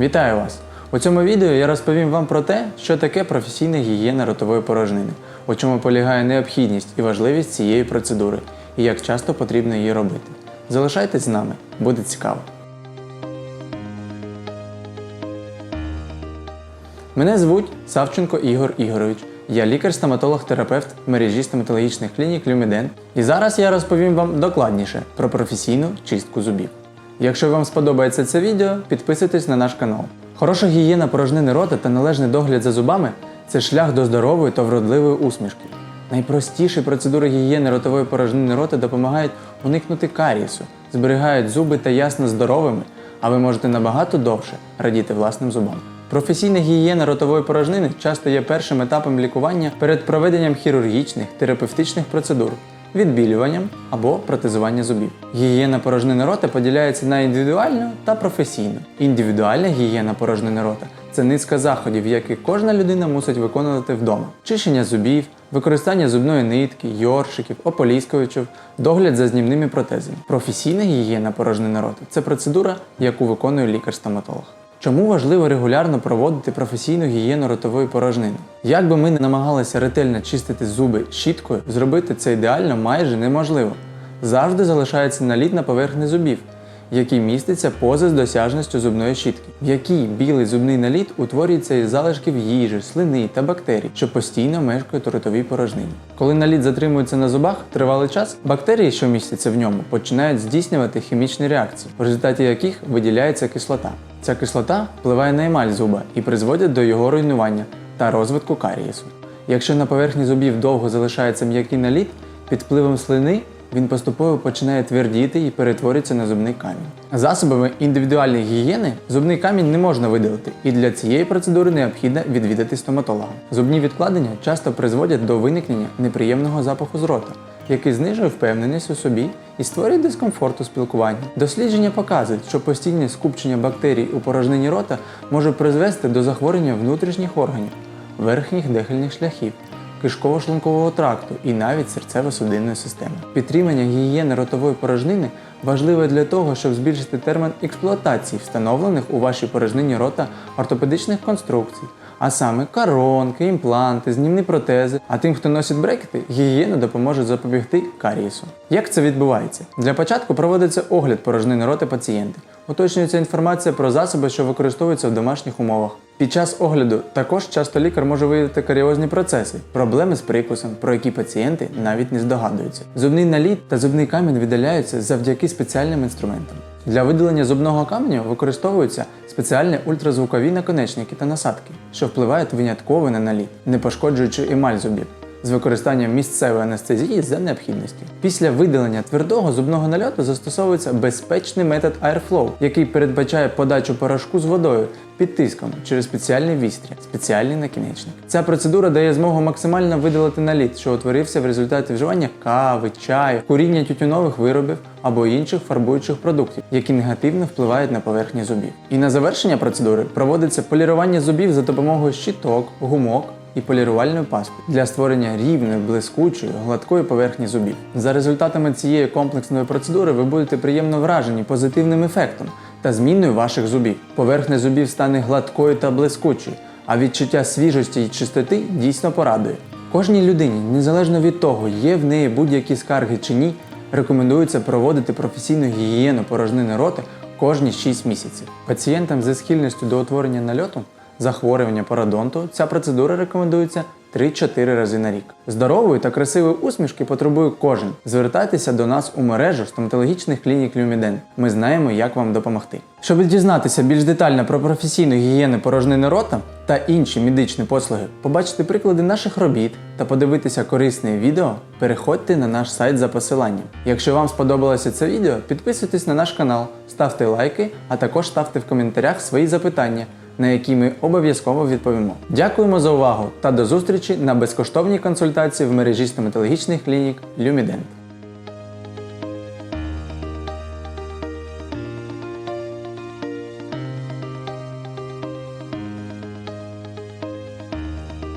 Вітаю вас! У цьому відео я розповім вам про те, що таке професійна гігієна ротової порожнини, у чому полягає необхідність і важливість цієї процедури, і як часто потрібно її робити. Залишайтесь з нами, буде цікаво. Мене звуть Савченко Ігор Ігорович. Я лікар-стоматолог-терапевт мережі стоматологічних клінік Люміден. І зараз я розповім вам докладніше про професійну чистку зубів. Якщо вам сподобається це відео, підписуйтесь на наш канал. Хороша гігієна порожнини рота та належний догляд за зубами це шлях до здорової та вродливої усмішки. Найпростіші процедури гігієни ротової порожнини рота допомагають уникнути карієсу, зберігають зуби та ясно здоровими, а ви можете набагато довше радіти власним зубам. Професійна гігієна ротової порожнини часто є першим етапом лікування перед проведенням хірургічних терапевтичних процедур, відбілюванням або протезування зубів. Гігієна порожнини рота поділяється на індивідуальну та професійну. Індивідуальна гігієна порожнини рота це низка заходів, які кожна людина мусить виконувати вдома: чищення зубів, використання зубної нитки, йоршиків, ополіскувачів, догляд за знімними протезами. Професійна гігієна порожнини рота це процедура, яку виконує лікар-стоматолог. Чому важливо регулярно проводити професійну гігієну ротової порожнини? Як би ми не намагалися ретельно чистити зуби щіткою, зробити це ідеально майже неможливо. Завжди залишається наліт на поверхні зубів, який міститься поза з досяжністю зубної щітки, в якій білий зубний наліт утворюється із залишків їжі, слини та бактерій, що постійно мешкають у ротовій порожнині. Коли наліт затримується на зубах тривалий час, бактерії, що містяться в ньому, починають здійснювати хімічні реакції, в результаті яких виділяється кислота. Ця кислота впливає на емаль зуба і призводить до його руйнування та розвитку карієсу. Якщо на поверхні зубів довго залишається м'який наліт, під впливом слини він поступово починає твердіти і перетворюється на зубний камінь. Засобами індивідуальної гігієни зубний камінь не можна видалити, і для цієї процедури необхідно відвідати стоматолога. Зубні відкладення часто призводять до виникнення неприємного запаху з рота, який знижує впевненість у собі і створює дискомфорт у спілкуванні. Дослідження показують, що постійне скупчення бактерій у порожнині рота може призвести до захворювання внутрішніх органів, верхніх дихальних шляхів, кишково-шлункового тракту і навіть серцево-судинної системи. Підтримання гігієни ротової порожнини важливе для того, щоб збільшити термін експлуатації встановлених у вашій порожнині рота ортопедичних конструкцій, а саме коронки, імпланти, знімні протези. А тим, хто носить брекети, гігієна допоможе запобігти карієсу. Як це відбувається? Для початку проводиться огляд порожнини рота пацієнта. Уточнюється інформація про засоби, що використовуються в домашніх умовах. Під час огляду також часто лікар може виявити каріозні процеси, проблеми з прикусом, про які пацієнти навіть не здогадуються. Зубний наліт та зубний камінь видаляються завдяки спеціальним інструментам. Для видалення зубного каменю використовуються спеціальні ультразвукові наконечники та насадки, що впливають винятково на наліт, не пошкоджуючи емаль зубів з використанням місцевої анестезії за необхідності. Після видалення твердого зубного нальоту застосовується безпечний метод Airflow, який передбачає подачу порошку з водою під тиском через спеціальний вістря, спеціальний накінечник. Ця процедура дає змогу максимально видалити наліт, що утворився в результаті вживання кави, чаю, куріння тютюнових виробів або інших фарбуючих продуктів, які негативно впливають на поверхні зубів. І на завершення процедури проводиться полірування зубів за допомогою щіток, гумок і полірувальної пасти для створення рівної, блискучої, гладкої поверхні зубів. За результатами цієї комплексної процедури ви будете приємно вражені позитивним ефектом та зміною ваших зубів. Поверхня зубів стане гладкою та блискучою, а відчуття свіжості і чистоти дійсно порадує. Кожній людині, незалежно від того, є в неї будь-які скарги чи ні, рекомендується проводити професійну гігієну порожнини рота кожні 6 місяців. Пацієнтам зі схильністю до утворення нальоту захворювання пародонту, ця процедура рекомендується 3-4 рази на рік. Здорової та красивої усмішки потребує кожен. Звертайтеся до нас у мережу стоматологічних клінік Люміден. Ми знаємо, як вам допомогти. Щоб дізнатися більш детально про професійну гігієну порожнини рота та інші медичні послуги, побачити приклади наших робіт та подивитися корисне відео, переходьте на наш сайт за посиланням. Якщо вам сподобалося це відео, підписуйтесь на наш канал, ставте лайки, а також ставте в коментарях свої запитання на які ми обов'язково відповімо. Дякуємо за увагу та до зустрічі на безкоштовній консультації в мережі стоматологічних клінік Люмідент.